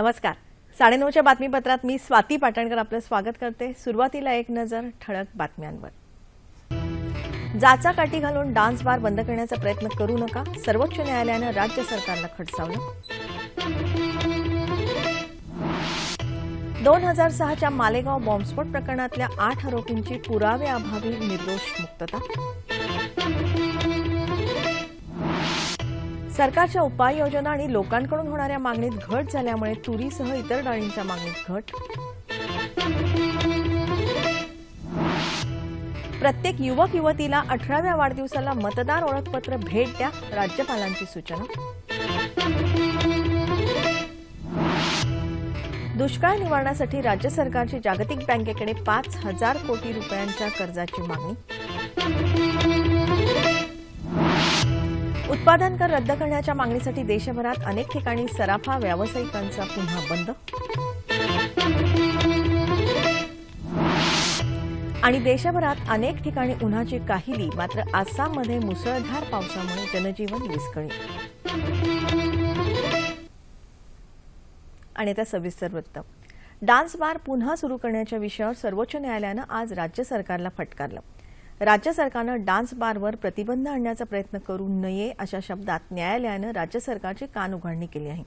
नमस्कार. साडेनऊच्या बातमीपत्रात मी स्वाती पाटणकर आपलं स्वागत करते. सुरुवातीला एक नजर ठळक बातम्यांवर. जाचा काठी घालून डान्स बार बंद करण्याचा प्रयत्न करू नका सर्वोच्च न्यायालयानं राज्य सरकारला खडसावलं. दोन हजार सहाच्या मालेगाव बॉम्बस्फोट प्रकरणातल्या आठ आरोपींची पुराव्याअभावी निर्दोष मुक्तता. सरकारच्या उपाययोजना आणि लोकांकडून होणाऱ्या मागणीत घट झाल्यामुळे तुरीसह इतर डाळींच्या मागणीत घट. प्रत्येक युवक युवतीला अठराव्या वाढदिवसाला मतदार ओळखपत्र भेट द्या राज्यपालांची सूचना. दुष्काळ निवारणासाठी राज्य सरकारची जागतिक बँकेकडे पाच हजार कोटी रुपयांच्या कर्जाची मागणी. उत्पादन कर रद्द करण्याच्या मागणीसाठी देशभरात अनेक ठिकाणी सराफा व्यावसायिकांचा पुन्हा बंद. आणि देशभरात अनेक ठिकाणी उन्हाची काहिली मात्र आसाममध्ये मुसळधार पावसामुळे जनजीवन विस्कळीत. आणि आता सविस्तर वृत्त. डान्स बार पुन्हा सुरू करण्याच्या विषयावर सर्वोच्च न्यायालयानं आज राज्य सरकारला फटकारलं. राज्य सरकारनं डान्स बारवर प्रतिबंध आणण्याचा प्रयत्न करू नये अशा शब्दात न्यायालयानं राज्य सरकारची कान उघडणी केली आहे.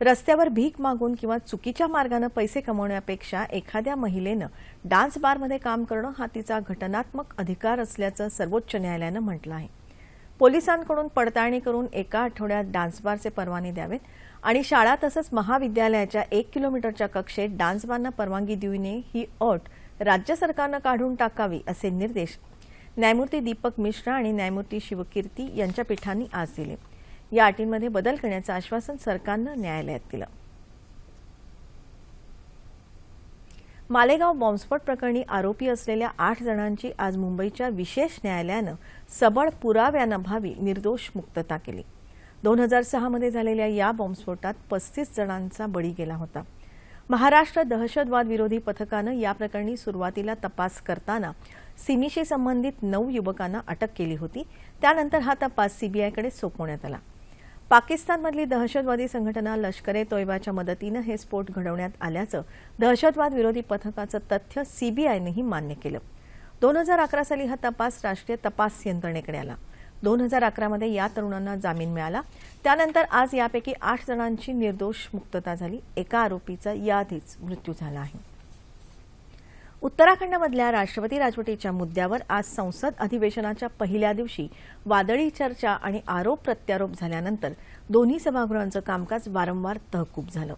रस्त्यावर भीक मागून किंवा चुकीच्या मार्गानं पैसे कमवण्यापेक्षा एखाद्या महिलेनं डान्स बारमध्ये काम करणं हा तिचा घटनात्मक अधिकार असल्याचं सर्वोच्च न्यायालयानं म्हटलं आहे. पोलिसांकडून पडताळणी करून एका आठवड्यात डान्स बारचे परवाने द्यावेत आणि शाळा तसंच महाविद्यालयाच्या एक किलोमीटरच्या कक्षेत डान्स बारना परवानगी देऊ नये ही अट राज्य सरकारनं काढून टाकावी असे निर्देश न्यायमूर्ती दीपक मिश्रा आणि न्यायमूर्ती शिवकीर्ती यांच्या पीठांनी आज दिले. या अटींमध्ये बदल करण्याचं आश्वासन सरकारनं न्यायालयात दिलं. मालेगाव बॉम्बस्फोट प्रकरणी आरोपी असलेल्या आठ जणांची आज मुंबईच्या विशेष न्यायालयानं सबळ पुराव्यानभावी निर्दोष मुक्तता केली. दोन हजार सहामध्ये झालेल्या या बॉम्बस्फोटात पस्तीस जणांचा बळी गेला होता. महाराष्ट्र दहशतवाद विरोधी पथकानं या प्रकरणी सुरुवातीला तपास करताना सिमीशी संबंधित नऊ युवकांना अटक केली होती. त्यानंतर हा तपास सीबीआयकडे सोपवण्यात आला. पाकिस्तानमधली दहशतवादी संघटना लष्कर ए तोयबाच्या मदतीनं हे स्फोट घडवण्यात आल्याचं दहशतवाद विरोधी पथकाचं तथ्य सीबीआयनंही मान्य केलं. दोन हजार अकरा साली हा तपास राष्ट्रीय तपास यंत्रणेकडे आला. दोन हजार अकरामध्ये या तरुणांना जामीन मिळाला. त्यानंतर आज यापैकी आठ जणांची निर्दोष मुक्तता झाली. एका आरोपीचा याआधीच मृत्यू झाला आहे. उत्तराखंडमधल्या राष्ट्रपती राजवटीच्या मुद्द्यावर आज संसद अधिवेशनाच्या पहिल्या दिवशी वादळी चर्चा आणि आरोप प्रत्यारोप झाल्यानंतर दोन्ही सभागृहांचं कामकाज वारंवार तहकूब झालं.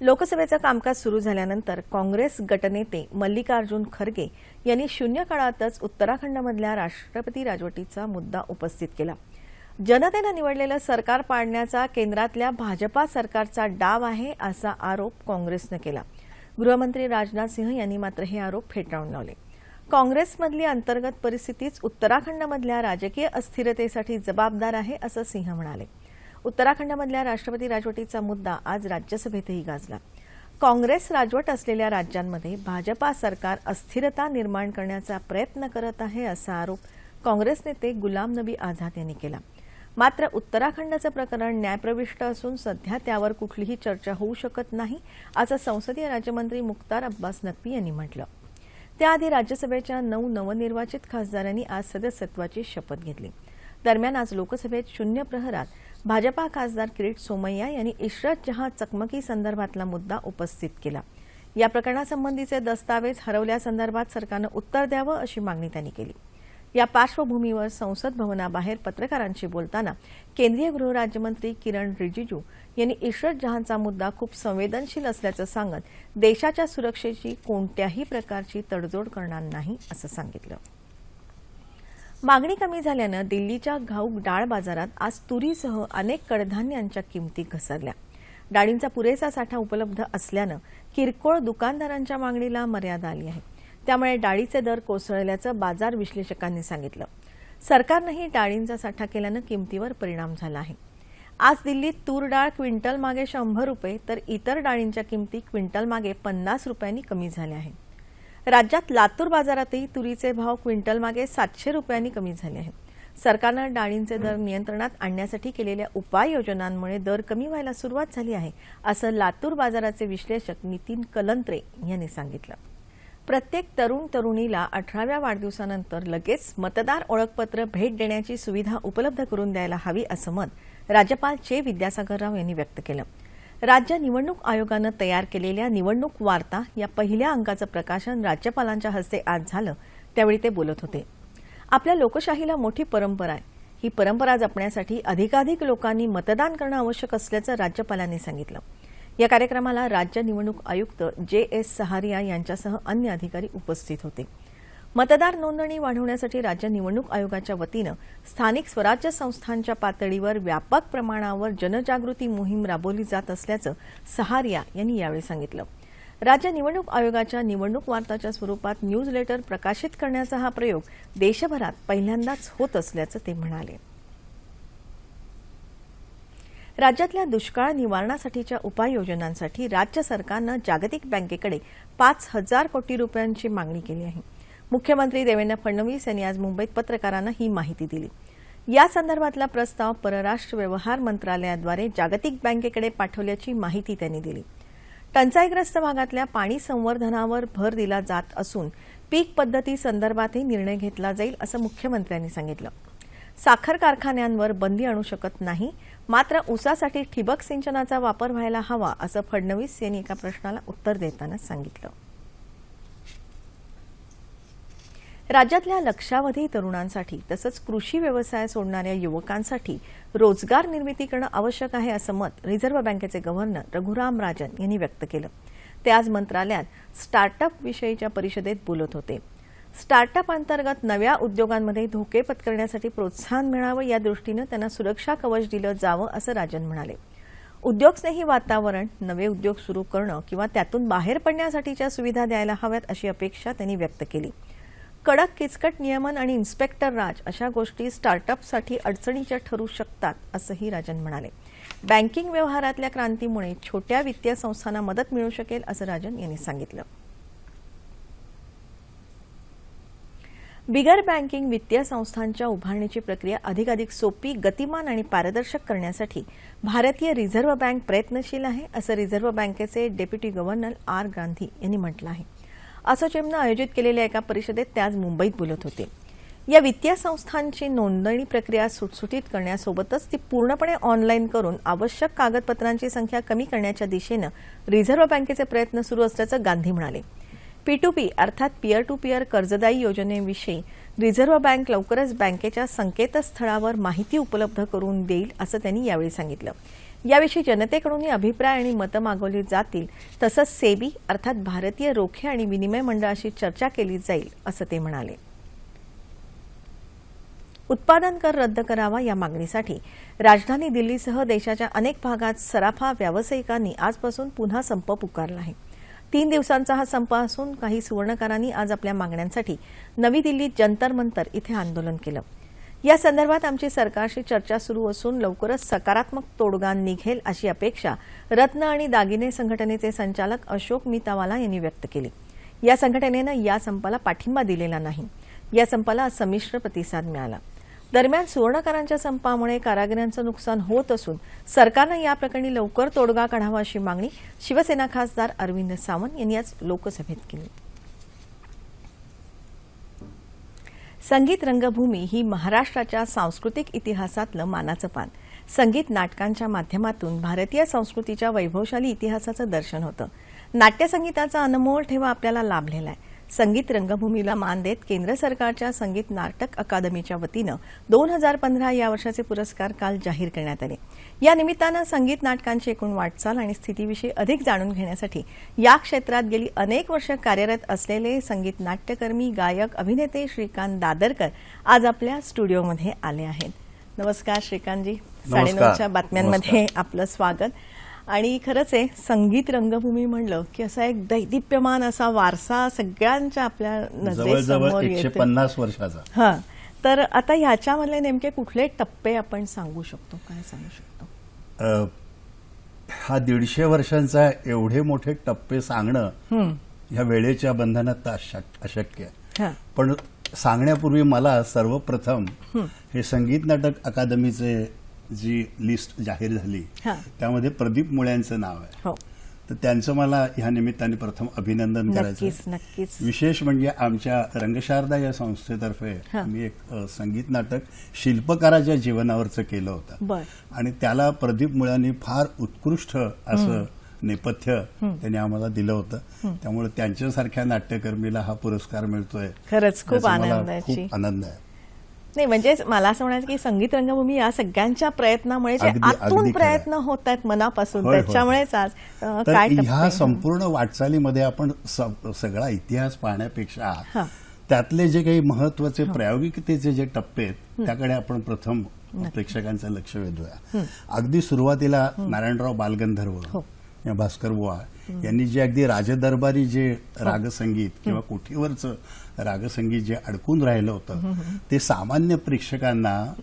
लोकसभेचं कामकाज सुरू झाल्यानंतर काँग्रेस गटनेते मल्लिकार्जुन खरगे यांनी शून्य काळातच उत्तराखंडमधल्या राष्ट्रपती राजवटीचा मुद्दा उपस्थित केला. जनतेनं निवडलेलं सरकार पाडण्याचा केंद्रातल्या भाजपा सरकारचा डाव आहे असा आरोप काँग्रेसनं केला. गृहमंत्री राजनाथ सिंह यांनी मात्र हे आरोप फेटाळून लावले. काँग्रेसमधली अंतर्गत परिस्थितीच उत्तराखंडमधल्या राजकीय अस्थिरतेसाठी जबाबदार आहे असं सिंह म्हणाले. उत्तराखंडमधल्या राष्ट्रपती राजवटीचा मुद्दा आज राज्यसभेतही गाजला. काँग्रेस राजवट असलेल्या राज्यांमध्ये भाजपा सरकार अस्थिरता निर्माण करण्याचा प्रयत्न करत आहे असा आरोप काँग्रेस नेते गुलाम नबी आझाद यांनी केला. मात्र उत्तराखंडचं प्रकरण न्यायप्रविष्ट असून सध्या त्यावर कुठलीही चर्चा होऊ शकत नाही असं संसदीय राज्यमंत्री मुख्तार अब्बास नक्वी यांनी म्हटलं. त्याआधी राज्यसभेच्या नऊ नवनिर्वाचित खासदारांनी आज सदस्यत्वाची शपथ घेतली. दरम्यान आज लोकसभेत शून्य प्रहरात भाजपा खासदार किरीट सोमय्या यांनी इशरत जहां चकमकी संदर्भातला मुद्दा उपस्थित केला. या प्रकरणासंबंधीचे दस्तावेज हरवल्यासंदर्भात सरकारनं उत्तर द्यावं अशी मागणी त्यांनी केली. या पार्श्वभूमीवर संसद भवनाबाहेर पत्रकारांशी बोलताना केंद्रीय गृहराज्यमंत्री किरण रिजिजू यांनी इशरत जहांचा मुद्दा खूप संवेदनशील असल्याचं सांगत देशाच्या सुरक्षेची कोणत्याही प्रकारची तडजोड करणार नाही असं सांगितलं. मागणी कमी झाल्यानं दिल्लीच्या घाऊक डाळ बाजारात आज तुरीसह अनेक कडधान्यांच्या किमती घसरल्या. डाळींचा पुरेसा साठा उपलब्ध असल्यानं किरकोळ दुकानदारांच्या मागणीला मर्यादा आली आहे. त्यामुळे डाळीचे दर कोसळल्याचं बाजार विश्लेषकांनी सांगितलं. सरकारनंही डाळींचा साठा केल्यानं किमतीवर परिणाम झाला आहे. आज दिल्लीत तूर डाळ क्विंटल मागे शंभर रुपये तर इतर डाळींच्या किमती क्विंटल मागे पन्नास रुपयांनी कमी झाल्या आहेत. राज्यात लातूर बाजारातही तुरीचे भाव क्विंटल मागे सातशे रुपयांनी कमी झाले आहेत. सरकारनं डाळींचे दर नियंत्रणात आणण्यासाठी केलेल्या उपाययोजनांमुळे दर कमी व्हायला सुरुवात झाली आहे असं लातूर बाजाराचे विश्लेषक नितीन कलंत्रे यांनी सांगितलं. प्रत्येक तरुण तरुणीला अठराव्या वाढदिवसानंतर लगेच मतदार ओळखपत्र भेट देण्याची सुविधा उपलब्ध करून द्यायला हवी असं मत राज्यपाल चे विद्यासागर राव यांनी व्यक्त केलं. राज्य निवडणूक आयोगानं तयार केलेल्या निवडणूक वार्ता या पहिल्या अंकाचं प्रकाशन राज्यपालांच्या हस्ते आज झालं त्यावेळी ते बोलत होते. आपल्या लोकशाहीला मोठी परंपरा आहे. ही परंपरा जपण्यासाठी अधिकाधिक लोकांनी मतदान करणं आवश्यक असल्याचं राज्यपालांनी सांगितलं. या कार्यक्रमाला राज्य निवडणूक आयुक्त जे एस सहारिया यांच्यासह अन्य अधिकारी उपस्थित होते. मतदार नोंदणी वाढवण्यासाठी राज्य निवडणूक आयोगाच्या वतीनं स्थानिक स्वराज्य संस्थांच्या पातळीवर व्यापक प्रमाणावर जनजागृती मोहीम राबवली जात असल्याचं सहारिया यांनी यावेळी सांगितलं. राज्य निवडणूक आयोगाच्या निवडणूक वार्ताच्या स्वरूपात न्यूज लेटर प्रकाशित करण्याचा हा प्रयोग देशभरात पहिल्यांदाच होत असल्याचं ते म्हणाले. राज्यातल्या दुष्काळ निवारणासाठीच्या उपाययोजनांसाठी राज्य सरकारनं जागतिक बँकेकडे पाच हजार कोटी रुपयांची मागणी केली आहे. मुख्यमंत्री देवेंद्र फडणवीस यांनी आज मुंबईत पत्रकारांना ही माहिती दिली. या संदर्भातला प्रस्ताव परराष्ट्र व्यवहार मंत्रालयाद्वारे जागतिक बँकेकडे पाठवल्याची माहिती त्यांनी दिली. टंचाईग्रस्त भागातल्या पाणी संवर्धनावर भर दिला जात असून पीक पद्धती संदर्भातही निर्णय घेतला जाईल असं मुख्यमंत्र्यांनी सांगितलं. साखर कारखान्यांवर बंदी आणू शकत नाही मात्र ऊसासाठी ठिबक सिंचनाचा वापर व्हायला हवा असं फडणवीस यांनी एका प्रश्नाला उत्तर देताना सांगितलं. राज्यातल्या लक्षावधी तरुणांसाठी तसंच कृषी व्यवसाय सोडणाऱ्या युवकांसाठी रोजगार निर्मिती करणं आवश्यक आहे असं मत रिझर्व्ह बँकेचे गव्हर्नर रघुराम राजन यांनी व्यक्त केलं. ते आज मंत्रालयात स्टार्टअप विषयीच्या परिषदेत बोलत होते. स्टार्टअप अंतर्गत नव्या उद्योगांमध्ये धोके पत्करण्यासाठी प्रोत्साहन मिळावं या दृष्टीनं त्यांना सुरक्षा कवच दिलं जावं असं राजन म्हणाले. उद्योगस्नेही वातावरण नवे उद्योग सुरू करणं किंवा त्यातून बाहेर पडण्यासाठीच्या सुविधा द्यायला हव्यात अशी अपेक्षा त्यांनी व्यक्त केली. कडक किचकट नियमन आणि इन्स्पेक्टर राज अशा गोष्टी स्टार्टअपसाठी अडचणीच्या ठरू शकतात असंही राजन म्हणाले. बँकिंग व्यवहारातल्या क्रांतीमुळे छोट्या वित्तीय संस्थांना मदत मिळू शकेल असं राजन यांनी सांगितलं. बिगर बँकिंग वित्तीय संस्थांच्या उभारणीची प्रक्रिया अधिकाधिक सोपी गतिमान आणि पारदर्शक करण्यासाठी भारतीय रिझर्व्ह बँक प्रयत्नशील आहे असं रिझर्व्ह बँकेचे डेप्युटी गव्हर्नर आर गांधी यांनी म्हटलं आहे. असोचेमनं आयोजित केलेल्या एका परिषदेत ते आज मुंबईत बोलत होते. या वित्तीय संस्थांची नोंदणी प्रक्रिया सुटसुटीत करण्यासोबतच ती पूर्णपणे ऑनलाईन करून आवश्यक कागदपत्रांची संख्या कमी करण्याच्या दिशेनं रिझर्व्ह बँकेचे प्रयत्न सुरू असल्याचं गांधी म्हणाले. पी टू पी अर्थात पीअर टू पीअर कर्जदायी योजनेविषयी रिझर्व्ह बँक लवकरच बँकेच्या संकेतस्थळावर माहिती उपलब्ध करून देईल असं त्यांनी यावेळी सांगितलं. याविषयी जनतेकडूनही अभिप्राय आणि मतं मागवली जातील. तसंच सेबी अर्थात भारतीय रोखे आणि विनिमय मंडळाशी चर्चा केली जाईल असं ते म्हणाले. उत्पादन कर रद्द करावा या मागणीसाठी राजधानी दिल्लीसह देशाच्या अनेक भागात सराफा व्यावसायिकांनी आजपासून पुन्हा संप पुकारला आहे. तीन दिवसांचा हा संप असून काही सुवर्णकारांनी आज आपल्या मागण्यांसाठी नवी दिल्लीत जंतर मंतर इथे आंदोलन केलं. या संदर्भात आमची सरकारशी चर्चा सुरू असून लवकरच सकारात्मक तोडगा निघेल अशी अपेक्षा रत्न आणि दागिने संघटनेचे संचालक अशोक मितावाला यांनी व्यक्त केली. या संघटनेनं या संपाला पाठिंबा दिलेला नाही. या संपाला संमिश्र प्रतिसाद मिळाला. दरम्यान सुवर्णकारांच्या संपामुळे कारागिरांचं नुकसान होत असून सरकारनं या प्रकरणी लवकर तोडगा काढावा अशी मागणी शिवसेना खासदार अरविंद सावंत यांनी आज लोकसभेत केली. संगीत रंगभूमी ही महाराष्ट्राच्या सांस्कृतिक इतिहासातलं मानाचं पान. संगीत नाटकांच्या माध्यमातून भारतीय संस्कृतीच्या वैभवशाली इतिहासाचं दर्शन होतं. नाट्यसंगीताचा अनमोल ठेवा आपल्याला लाभलेला आहे. संगीत रंगभूमीला मान देत केंद्र सरकारच्या संगीत नाटक अकादमीच्या वतीनं दोन हजार पंधरा या वर्षाचे पुरस्कार काल जाहीर करण्यात आले. या निमित्तानं संगीत नाटकांची एकूण वाटचाल आणि स्थितीविषयी अधिक जाणून घेण्यासाठी या क्षेत्रात गेली अनेक वर्ष कार्यरत असलेले संगीत नाट्यकर्मी गायक अभिनेते श्रीकांत दादरकर आज आपल्या स्टुडिओमध्ये आले आहेत. नमस्कार श्रीकांतजी. साडेनऊच्या बातम्यांमध्ये आपलं स्वागत. आणि खरंच आहे संगीत रंगभूमी म्हणलं की असा एक दैदिप्यमान असा वारसा सगळ्यांच्या आपल्या नजरेसमोर येतो पन्नास वर्षाचा. हा. तर आता ह्याच्यामधले नेमके कुठले टप्पे आपण सांगू शकतो? काय सांगू शकतो? हा दीडशे वर्षांचा एवढे मोठे टप्पे सांगणं. ह्या वेळेच्या बंधनात तर अशक- अशक्य आहे. पण सांगण्यापूर्वी मला सर्वप्रथम हे संगीत नाटक अकादमीचे जी लिस्ट जाहीर झाली. त्यामध्ये प्रदीप मुळ्यांचं नाव आहे. हो. तर त्यांचं मला ह्या निमित्ताने प्रथम अभिनंदन करायचं विशेष म्हणजे आमच्या रंगशारदा या संस्थेतर्फे. आम्ही एक संगीत नाटक शिल्पकाराच्या जीवनावरचं केलं होतं. आणि त्याला प्रदीप मुळ्यांनी फार उत्कृष्ट असं नेपथ्य त्यांनी आम्हाला दिलं होतं. त्यामुळे त्यांच्यासारख्या नाट्यकर्मीला हा पुरस्कार मिळतोय. खरंच खूप आनंद आहे. नाही म्हणजे मला असं म्हणायचं की संगीत रंगभूमी या सगळ्यांच्या प्रयत्नामुळे जे आतून. प्रयत्न होत आहेत मनापासून. त्याच्यामुळेच आज काय ह्या संपूर्ण वाटचालीमध्ये आपण सगळा इतिहास पाहण्यापेक्षा. त्यातले जे काही महत्त्वाचे प्रायोगिकतेचे जे टप्पे आहेत त्याकडे आपण प्रथम प्रेक्षकांचं लक्ष वेधूया अगदी सुरुवातीला नारायणराव बालगंधर्व हो. भास्कर बुवा. यांनी जे अगदी राजदरबारी जे रागसंगीत किंवा कोठीवरचं रागसंगीत जे अडकून राहिलं होतं ते सामान्य प्रेक्षकांना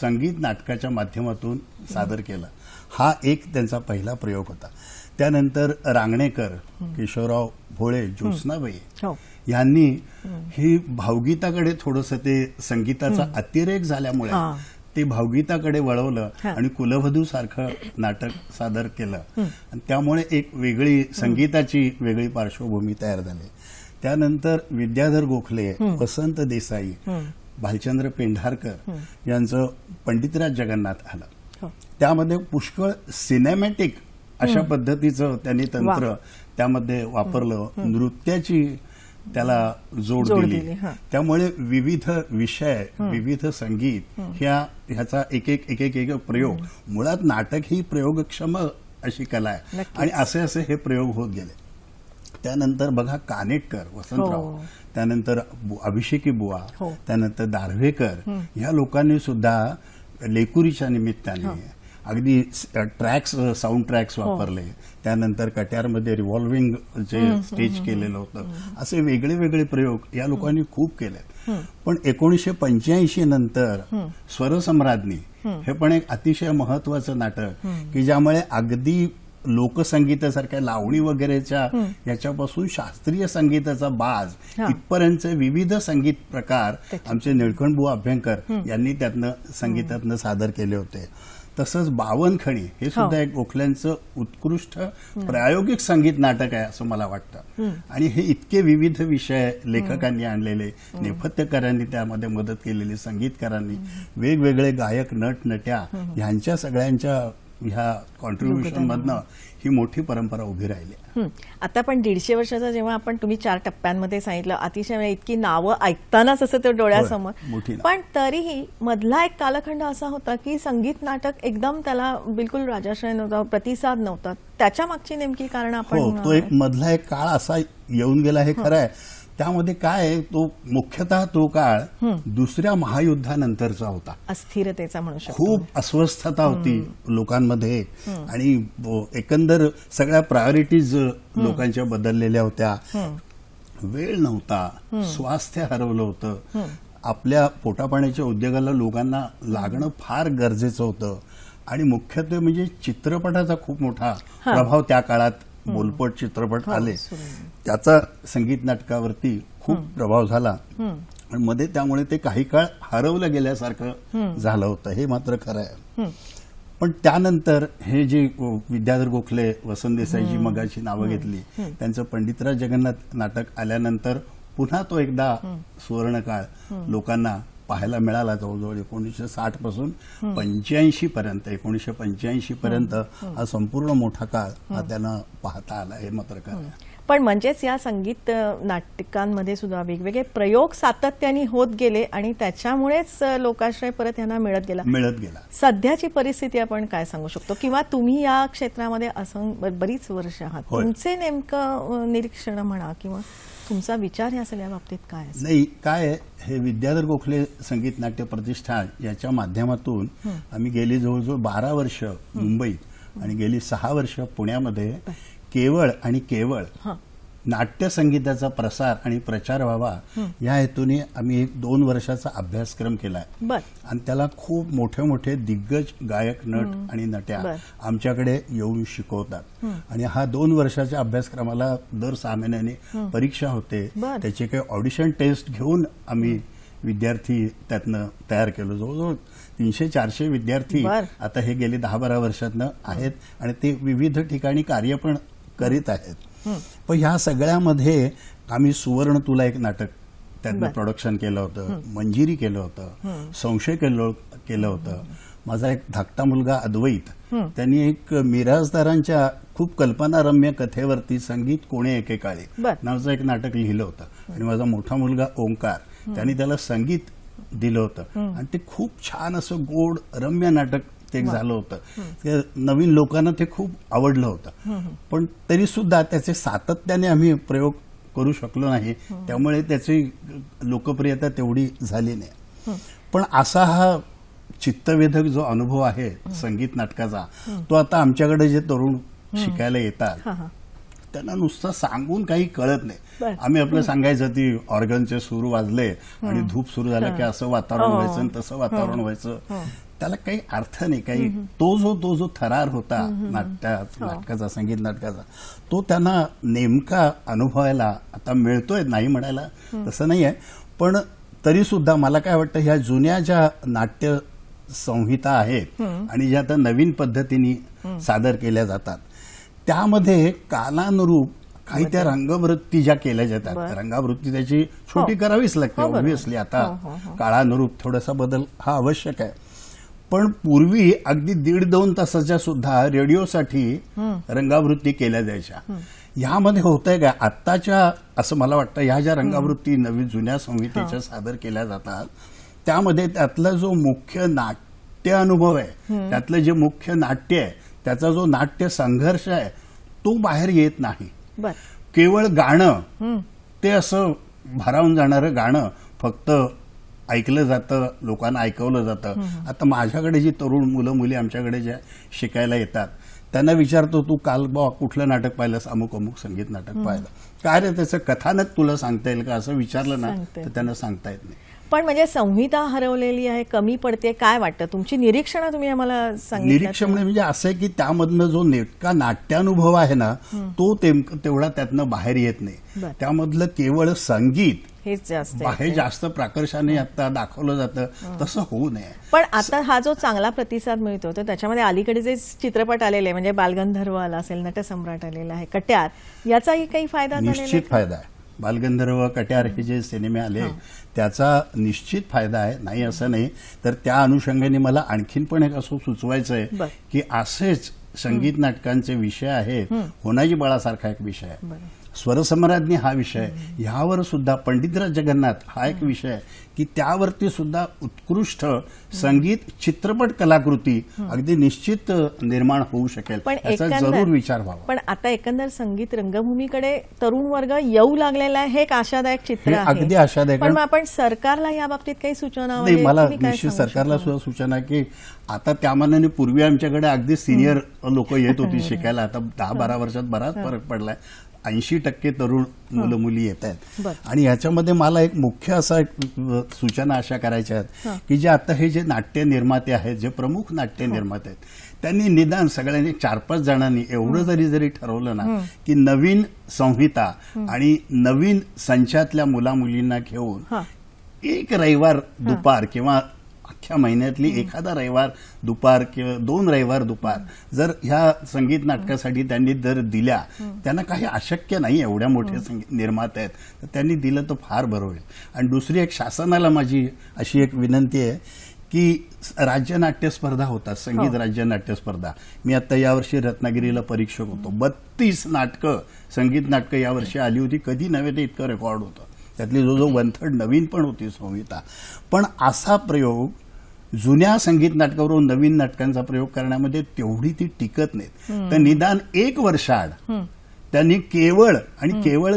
संगीत नाटकाच्या माध्यमातून सादर केलं. हा एक त्यांचा पहिला प्रयोग होता. त्यानंतर रांगणेकर केशवराव भोळे ज्योत्स्नाबाई हो. यांनी ही भावगीताकडे थोडस ते संगीताचा अतिरेक झाल्यामुळे हा. ते भावगीताकडे वळवलं. आणि कुलवधू सारखं नाटक सादर केलं. आणि त्यामुळे एक वेगळी संगीताची वेगळी पार्श्वभूमी तयार झाली. त्यानंतर विद्याधर गोखले वसंत देसाई भालचंद्र पेंढारकर यांचं पंडितराज जगन्नाथ आलं. हो. त्यामध्ये पुष्कळ सिनेमॅटिक अशा पद्धतीचं त्यांनी तंत्र. त्यामध्ये वापरलं. नृत्याची त्याला जोड दिली. त्यामुळे विविध विषय विविध संगीत ह्या ह्याचा एक एक एक एक एक प्रयोग मुळात नाटक ही प्रयोगक्षम अशी कला आहे. आणि असे असे हे प्रयोग होत गेले. त्यानंतर बघा कानेटकर वसंतराव. हो. त्यानंतर अभिषेकी बुवा. हो. त्यानंतर दार्व्हेकर. ह्या लोकांनी सुद्धा लेकुरीच्या निमित्ताने अगदी ट्रॅक्स साऊंड ट्रॅक्स. वापरले. त्यानंतर कट्यारमध्ये रिव्हॉल्विंग जे स्टेज केलेलं होतं. असे वेगळे वेगळे प्रयोग या लोकांनी खूप केले पण एकोणीसशे पंच्याऐंशी नंतर स्वरसम्राज्ञी हे पण एक अतिशय महत्वाचं नाटक की ज्यामुळे अगदी लोकसंगीतासारख्या लावणी वगैरेच्या याच्यापासून शास्त्रीय संगीताचा बाज. इथपर्यंतचे विविध संगीत प्रकार आमचे निळकंठबुवा अभ्यंकर यांनी त्यातनं संगीतातनं सादर केले होते. तसंच बावनखणी हे सुद्धा एक गोखल्यांचं उत्कृष्ट प्रायोगिक संगीत नाटक आहे असं मला वाटतं. आणि हे इतके विविध विषय लेखकांनी आणलेले नेपथ्यकारांनी त्यामध्ये मदत केलेली संगीतकारांनी वेगवेगळे गायक नट नट्या ह्यांच्या सगळ्यांच्या ह्या कॉन्ट्रीब्युशन मधनं ही मोठी परंपरा उभी राहिली. आता पण दीडशे वर्षाचा जेव्हा आपण तुम्ही चार टप्प्यांमध्ये सांगितलं अतिशय इतकी नावं ऐकतानाच असं ते डोळ्यासमोर. पण तरीही मधला एक कालखंड असा होता की संगीत नाटक एकदम त्याला बिलकुल राजाश्रय नव्हता प्रतिसाद नव्हता. त्याच्या मागची नेमकी कारण आपण हो तो एक मधला एक काळ असा येऊन गेला हे. खरं आहे. त्यामध्ये काय आहे, तो मुख्यतः तो काळ दुसऱ्या महायुद्धानंतरचा होता. अस्थिरतेचा म्हणू शकतो खूप अस्वस्थता होती लोकांमध्ये. आणि एकंदर सगळ्या प्रायोरिटीज लोकांच्या बदललेल्या होत्या. वेळ नव्हता. स्वास्थ्य हरवलं होतं. आपल्या पोटापाण्याच्या उद्योगाला लोकांना लागणं फार गरजेचं होतं. आणि मुख्यत्वे म्हणजे चित्रपटाचा खूप मोठा प्रभाव त्या काळात बोलपट चित्रपट आले. त्याचा संगीत नाटकावरती खूप प्रभाव झाला. आणि मध्ये त्यामुळे ते काही काळ हरवलं गेल्यासारखं झालं होतं. हे मात्र खरं आहे. पण त्यानंतर हे जे विद्याधर गोखले वसंत देसाईची मगाची नावं घेतली त्यांचं पंडितराज जगन्नाथ नाटक आल्यानंतर पुन्हा तो एकदा सुवर्णकाळ लोकांना पाहायला मिळाला जवळजवळ एकोणीसशे साठपासून पंच्याऐंशी पर्यंत एकोणीसशे पंच्याऐंशी पर्यंत हा संपूर्ण मोठा काळ हा त्यांना पाहता आला हे मात्र आहे. पण म्हणजेच या संगीत नाटकांमध्ये सुद्धा वेगवेगळे प्रयोग सातत्याने होत गेले आणि त्याच्यामुळेच लोकाश्रय परत यांना मिळत गेला. मिळत गेला. सध्याची परिस्थिती आपण काय सांगू शकतो? किंवा तुम्ही या क्षेत्रामध्ये असं बरीच वर्ष आहात. तुमचे नेमकं निरीक्षण म्हणा किंवा तुमचा विचार या सगळ्या बाबतीत काय नाही काय हे विद्याधर गोखले संगीत नाट्य प्रतिष्ठान याच्या माध्यमातून आम्ही गेली जवळजवळ बारा वर्ष मुंबईत आणि गेली सहा वर्ष पुण्यामध्ये केवळ आणि केवळ नाट्य संगीताचा प्रसार आणि प्रचार व्हावा या हेतूने आम्ही एक दोन वर्षाचा अभ्यासक्रम केलाय. बर. आणि त्याला खूप मोठे मोठे दिग्गज गायक नट आणि नट्या. आमच्याकडे येऊन शिकवतात. आणि हा दोन वर्षाच्या अभ्यासक्रमाला दर सहा महिन्याने परीक्षा होते. त्याचे काही ऑडिशन टेस्ट घेऊन आम्ही विद्यार्थी त्यातनं तयार केलं. जवळजवळ तीनशे चारशे विद्यार्थी. आता हे गेले दहा बारा वर्षातनं आहेत आणि ते विविध ठिकाणी कार्य पण करीत आहेत. पण ह्या सगळ्यामध्ये आम्ही सुवर्ण तुला एक नाटक त्यातनं. प्रोडक्शन केलं होतं मंजिरी केलं होतं संशय केलं केलं होतं. माझा एक धाकटा मुलगा अद्वैत त्यांनी एक मिराजदारांच्या खूप कल्पनारम्य कथेवरती संगीत कोणे एकेकाळी. नावाचं एक नाटक लिहिलं होतं. आणि माझा मोठा मुलगा ओंकार त्यांनी त्याला संगीत दिलं होतं. आणि ते खूप छान असं गोड रम्य नाटक ते एक झालं होतं. ते नवीन लोकांना ते खूप आवडलं होतं. पण तरी सुद्धा त्याचे सातत्याने आम्ही प्रयोग करू शकलो नाही. त्यामुळे त्याची लोकप्रियता तेवढी झाली नाही. पण असा हा चित्तवेधक जो अनुभव आहे संगीत नाटकाचा तो आता आमच्याकडे जे तरुण शिकायला येतात त्यांना नुसतं सांगून काही कळत. नाही. आम्ही आपलं सांगायचं ती ऑर्गनचे सूर वाजले आणि धूप सुरू झाला की असं वातावरण हो. व्हायचं तसं वातावरण व्हायचं. त्याला काही अर्थ नाही काही तो जो तो जो थरार होता नाट्या हो. नाटकाचा संगीत नाटकाचा तो त्यांना नेमका अनुभवायला आता मिळतोय नाही म्हणायला तसं नाही आहे पण तरी सुद्धा मला काय वाटतं ह्या जुन्या ज्या नाट्य संहिता आहेत आणि ज्या आता नवीन पद्धतीने सादर केल्या जातात त्यामध्ये कालानुरूप काही त्या रंगवृत्ती ज्या केल्या जातात. रंगावृत्ती त्याची छोटी हो. करावीच लागते. ऑब्व्हियसली आता हो, हो. काळानुरूप थोडासा बदल हा आवश्यक आहे पण पूर्वी अगदी दीड दोन तासाच्या सुद्धा रेडिओसाठी रंगावृत्ती केल्या जायच्या. ह्यामध्ये होतंय काय आत्ताच्या असं मला वाटतं ह्या ज्या रंगावृत्ती नवीन जुन्या संहितेच्या सादर केल्या जातात त्यामध्ये त्यातला जो मुख्य नाट्य अनुभव आहे त्यातलं जे मुख्य नाट्य आहे त्याचा जो नाट्य संघर्ष आहे तो बाहेर येत नाही. केवळ गाणं. ते असं भारावून जाणारं गाणं फक्त ऐकलं जातं लोकांना ऐकवलं जातं. आता माझ्याकडे जी तरुण मुलं मुली आमच्याकडे ज्या शिकायला येतात त्यांना विचारतो तू काल बा कुठलं नाटक पाहिलंस? अमुक अमुक संगीत नाटक पाहिलं. काय रे त्याचं कथानक तुला सांगता येईल का? असं विचारलं ना. तर त्यांना सांगता येत नाही. पण म्हणजे संहिता हरवलेली आहे कमी पडते काय वाटतं? तुमची निरीक्षणं तुम्ही आम्हाला निरीक्षण म्हणजे असं आहे की त्यामधनं जो नेटका नाट्यानुभव आहे ना तो तेवढा त्यातनं बाहेर येत नाही. त्यामधलं केवळ संगीत हेच जास्त आहे. बाहेर जास्त प्राकर्षाने आता दाखवलं जातं तसं होऊ नये. पण आता हा जो चांगला प्रतिसाद मिळतो तर त्याच्यामध्ये अलीकडे जे चित्रपट आलेले म्हणजे बालगंधर्व आला असेल नटसम्राट आलेला आहे कट्यार याचाही काही फायदा निश्चित? फायदा आहे. बालगंधर्व कट्यार हे जे सिनेमे आले त्याचा निश्चित फायदा आहे. नाही असं नाही. तर त्या अनुषंगाने मला आणखीन पण एक असं सुचवायचं आहे. की असेच संगीत नाटकांचे विषय आहेत. होनाजी बाळासारखा एक विषय आहे. स्वरसम्राज्ञी हा विषय. ह्यावर सुद्धा पंडितराज जगन्नाथ हा एक विषय की त्यावरती सुद्धा उत्कृष्ट संगीत चित्रपट कलाकृती अगदी निश्चित निर्माण होऊ शकेल पण याचा जरूर विचार व्हावा. पण आता एकंदर संगीत रंगभूमीकडे तरुण वर्ग येऊ लागलेला आहे हे एक आशादायक चित्र अगदी आशादायक. पण आपण सरकारला या बाबतीत काही सूचना नाही मला निश्चित सरकारला? सुद्धा सूचना की आता त्या मानाने पूर्वी आमच्याकडे अगदी सिनियर लोक येत होती शिकायला. आता दहा बारा वर्षात बराच फरक पडलाय. ऐंशी टक्के तरुण मुलं मुली येत आहेत. आणि याच्यामध्ये मला एक मुख्य असा एक सूचना अशा करायच्या आहेत की जे आता हे जे नाट्य निर्माते आहेत जे प्रमुख नाट्य निर्माते आहेत त्यांनी निदान सगळ्यांनी चार पाच जणांनी एवढं जरी जरी ठरवलं ना की नवीन संहिता आणि नवीन संचातल्या मुला मुलींना घेऊन हा. एक रविवार दुपार किंवा अख्ख्या महिन्यातली एखादा रविवार दुपार किंवा दोन रविवार दुपार जर ह्या संगीत नाटकासाठी त्यांनी जर दिल्या त्यांना काही अशक्य नाही एवढ्या मोठ्या संगीत निर्माते आहेत. तर त्यांनी दिलं तर फार बरं होईल. आणि दुसरी एक शासनाला माझी अशी एक विनंती आहे की राज्य नाट्य स्पर्धा होतात संगीत राज्य नाट्य स्पर्धा. मी आता यावर्षी रत्नागिरीला परीक्षक होतो. बत्तीस नाटकं संगीत नाटकं यावर्षी आली होती. कधी नव्हे ते इतकं रेकॉर्ड होतं. त्यातली जो जो वनथर्ड नवीन पण होती संहिता. पण असा प्रयोग जुन्या संगीत नाटकावरून नवीन नाटकांचा प्रयोग करण्यामध्ये तेवढी ती टिकत नाहीत. तर निदान एक वर्षाआड त्यांनी केवळ आणि केवळ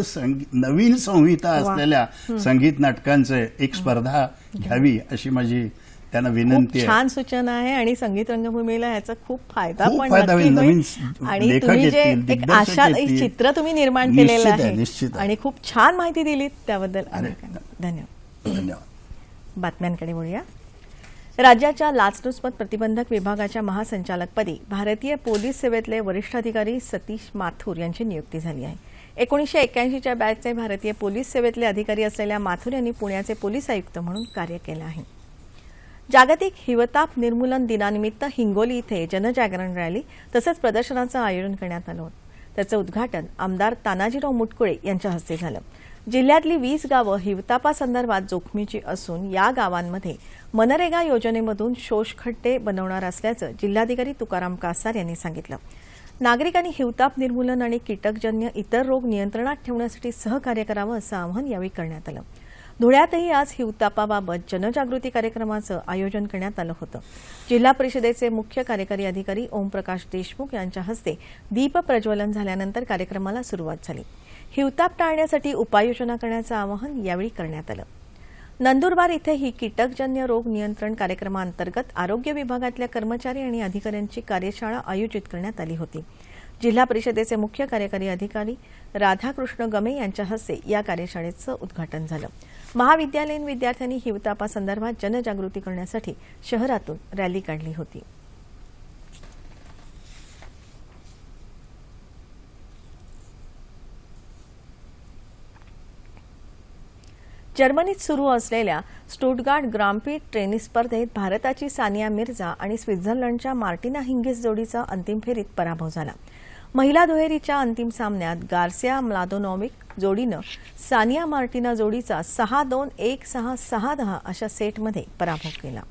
नवीन संहिता असलेल्या संगीत नाटकांचे एक स्पर्धा घ्यावी अशी माझी त्यांना विनंती आहे. छान सूचना आहे आणि संगीत रंगभूमीला याचा खूप फायदा पण आणि तुम्ही जे एक आशा एक. चित्र तुम्ही निर्माण केलेलं आहे. आणि खूप छान माहिती दिलीत त्याबद्दल धन्यवाद. धन्यवाद. बातम्यांकडे वळूया. राज्याच्या लाचलुचपत प्रतिबंधक विभागाच्या महासंचालकपदी भारतीय पोलीस सेवेतले वरिष्ठ अधिकारी सतीश माथूर यांची नियुक्ती झाली आहे. एकोणीसशे एक्क्याऐंशीच्या बॅचचे भारतीय पोलीस सेवेतले अधिकारी असलेल्या माथुर यांनी पुण्याचे पोलीस आयुक्त म्हणून कार्य केलं आहे. जागतिक हिवताप निर्मूलन दिनानिमित्त हिंगोली इथे जनजागरण रॅली तसंच प्रदर्शनाचं आयोजन करण्यात आलं होतं. त्याचं उद्घाटन आमदार तानाजीराव मुटकुळे यांच्या हस्ते झालं. जिल्ह्यातली वीस गावं हिवतापासंदर्भात जोखमीची असून या गावांमध्ये मनरेगा योजनेमधून शोषखड्डे बनवणार असल्याचं जिल्हाधिकारी तुकाराम कासार यांनी सांगितलं. नागरिकांनी हिवताप निर्मूलन आणि कीटकजन्य इतर रोग नियंत्रणात ठेवण्यासाठी सहकार्य करावं असं आवाहन यावेळी करण्यात आलं. धुळ्यातही आज हिवतापाबाबत जनजागृती कार्यक्रमाचं आयोजन करण्यात आलं होतं. जिल्हा परिषदेचे मुख्य कार्यकारी अधिकारी ओमप्रकाश देशमुख यांच्या हस्ते दीप प्रज्वलन झाल्यानंतर कार्यक्रमाला सुरुवात झाली. हिवताप टाळण्यासाठी उपाययोजना करण्याचं आवाहन यावेळी करण्यात आलं. नंदुरबार इथे ही कीटकजन्य रोग नियंत्रण कार्यक्रमाअंतर्गत आरोग्य विभागातल्या कर्मचारी आणि अधिकाऱ्यांची कार्यशाळा आयोजित करण्यात आली होती. जिल्हा परिषदेचे मुख्य कार्यकारी अधिकारी राधाकृष्ण गमे यांच्या हस्ते या कार्यशाळेचं उद्घाटन झालं. महाविद्यालयीन विद्यार्थ्यांनी हिवतापासंदर्भात जनजागृती करण्यासाठी शहरातून रॅली काढली होती. जर्मनीत सुरू असलेल्या स्टुटगार्ड ग्राम्पी टेनिस स्पर्धेत भारताची सानिया मिर्झा आणि स्वित्झर्लंडच्या मार्टिना हिंगिस जोडीचा अंतिम फेरीत पराभव झाला. महिला दुहेरीच्या अंतिम सामन्यात गार्सिया म्लादोनॉमिक जोडीनं सानिया मार्टिना जोडीचा सहा दोन एक सहा सहा दहा अशा सेटमध्ये पराभव केला.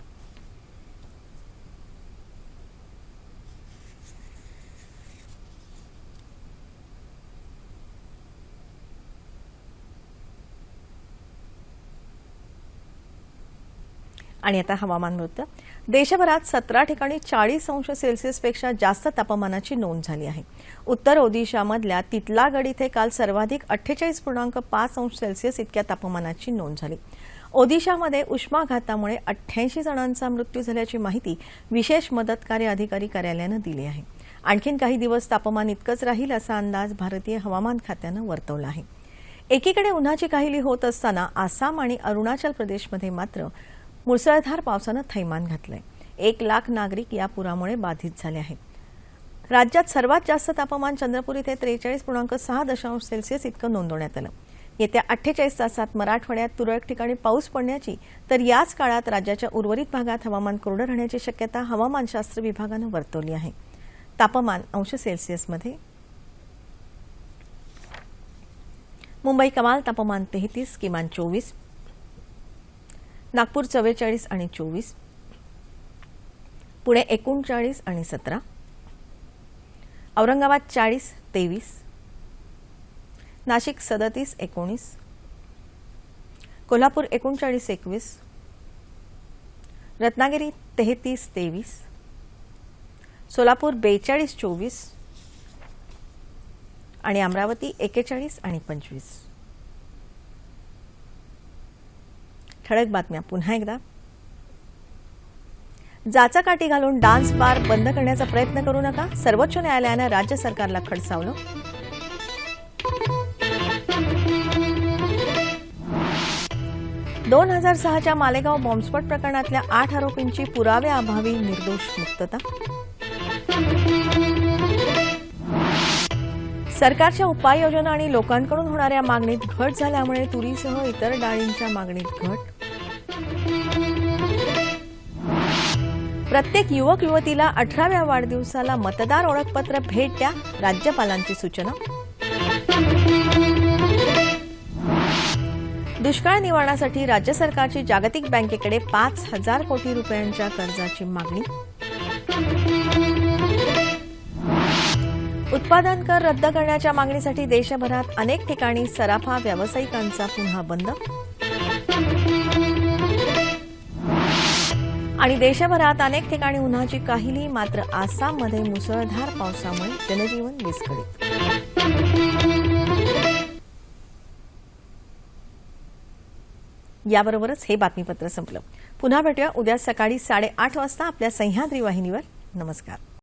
आणि आता हवामान वृत्त. देशभरात सतरा ठिकाणी चाळीस अंश सेल्सिअसपेक्षा जास्त तापमानाची नोंद झाली आहे. उत्तर ओदिशामधल्या तितलागड इथे काल सर्वाधिक अठ्ठेचाळीस पूर्णांक पाच अंश सेल्सिअस इतक्या तापमानाची नोंद झाली. ओदिशामध्ये उष्माघातामुळे अठ्ठ्याऐंशी जणांचा मृत्यू झाल्याची माहिती विशेष मदत कार्य अधिकारी कार्यालयानं दिली आहे. आणखीन काही दिवस तापमान इतकंच राहील असा अंदाज भारतीय हवामान खात्यानं वर्तवला आहे. एकीकडे उन्हाची काहिली होत असताना आसाम आणि अरुणाचल प्रदेशमध्ये मात्र मुसळधार पावसानं थैमान घातलंय. एक लाख नागरिक या पुरामुळे बाधित झाले आहेत. राज्यात सर्वात जास्त तापमान चंद्रपूर इथे त्रेचाळीस पूर्णांक सहा दशांश सेल्सिअस इतकं नोंदवण्यात आलं. येत्या अठ्ठेचाळीस तासात मराठवाड्यात तुरळक ठिकाणी पाऊस पडण्याची तर याच काळात राज्याच्या उर्वरित भागात हवामान कोरडं राहण्याची शक्यता हवामानशास्त्र विभागानं वर्तवली आहे. तापमान अंश सेल्सिअसमध्ये. मुंबई कमाल तापमान तेहतीस किमान चोवीस. नागपूर चव्वेचाळीस आणि चोवीस. पुणे एकोणचाळीस आणि सतरा. औरंगाबाद चाळीस तेवीस. नाशिक सदतीस एकोणीस. कोल्हापूर एकोणचाळीस एकवीस. रत्नागिरी तेहतीस तेवीस. सोलापूर बेचाळीस चोवीस. आणि अमरावती एकेचाळीस आणि पंचवीस. ठळक बातम्या पुन्हा एकदा. जाचाकाठी घालून डान्स बार बंद करण्याचा प्रयत्न करू नका. सर्वोच्च न्यायालयानं राज्य सरकारला खडसावलं. दोन हजार सहाच्या मालेगाव बॉम्बस्फोट प्रकरणातल्या आठ आरोपींची पुराव्याअभावी निर्दोष मुक्तता. सरकारच्या उपाययोजना आणि लोकांकडून होणाऱ्या मागणीत घट झाल्यामुळे तुरीसह इतर डाळींच्या मागणीत घट. प्रत्येक युवक युवतीला अठराव्या वाढदिवसाला मतदार ओळखपत्र भेट द्या राज्यपालांची सूचना. दुष्काळ निवारणासाठी राज्य सरकारची जागतिक बँकेकडे पाच हजार कोटी रुपयांच्या कर्जाची मागणी. उत्पादन कर रद्द करण्याच्या मागणीसाठी देशभरात अनेक ठिकाणी सराफा व्यावसायिकांचा पुन्हा बंद. आणि देशभरात अनेक ठिकाणी उन्हाची काहिली मात्र आसाममध्ये मुसळधार पावसामुळे जनजीवन विस्कळीत. याबरोबरच हे बातमीपत्र संपलं. पुन्हा भेटूया. उद्या सकाळी साडेआठ वाजता आपल्या सह्याद्री वाहिनीवर. नमस्कार.